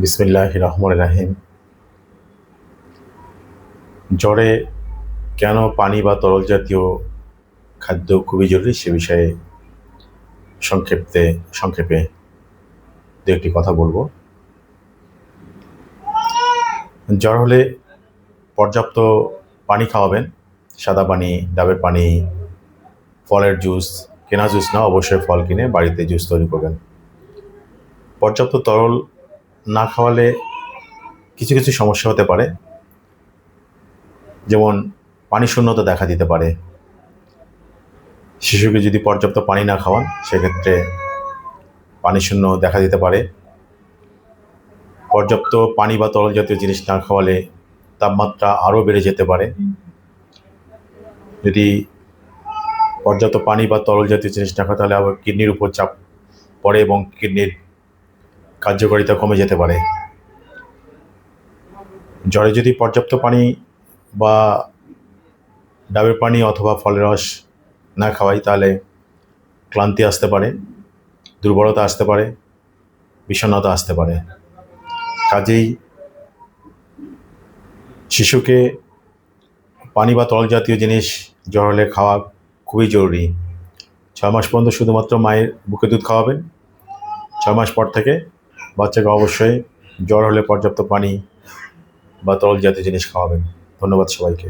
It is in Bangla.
বিসমিল্লাহ রহমান রাহিম জ্বরে কেন পানি বা তরল জাতীয় খাদ্য খুবই জরুরি সে বিষয়ে সংক্ষেপে সংক্ষেপে দু একটি কথা বলব। জ্বর হলে পর্যাপ্ত পানি খাওয়াবেন, সাদা পানি, ডাবের পানি, ফলের জুস, কেনা জুস না, অবশ্যই ফল কিনে বাড়িতে জুস তৈরি করবেন। পর্যাপ্ত তরল না খাওয়ালে কিছু কিছু সমস্যা হতে পারে। যেমন পানি শূন্যতা দেখা দিতে পারে। শিশুকে যদি পর্যাপ্ত পানি না খাওয়ান, সেক্ষেত্রে পানি শূন্য দেখা দিতে পারে। পর্যাপ্ত পানি বা তরল জাতীয় জিনিস না খাওয়ালে তাপমাত্রা আরও বেড়ে যেতে পারে। যদি পর্যাপ্ত পানি বা তরল জাতীয় জিনিস না খাওয়া তাহলে আবার কিডনির উপর চাপ পড়ে এবং কিডনির কার্যকারিতা কমে যেতে পারে। জ্বরে যদি পর্যাপ্ত পানি বা ডাবের পানি অথবা ফলের রস না খাওয়াই, তাহলে ক্লান্তি আসতে পারে, দুর্বলতা আসতে পারে, বিষণ্ণতা আসতে পারে। কাজেই শিশুকে পানি বা তরল জাতীয় জিনিস জ্বর হলে খাওয়া খুবই জরুরি। ছয় মাস পর্যন্ত শুধুমাত্র মায়ের বুকে দুধ খাওয়াবেন। ছয় মাস পর থেকে বাচ্চাকে অবশ্যই জ্বর হলে পর্যাপ্ত পানি বা তরল জাতীয় জিনিস খাওয়াবেন। ধন্যবাদ সবাইকে।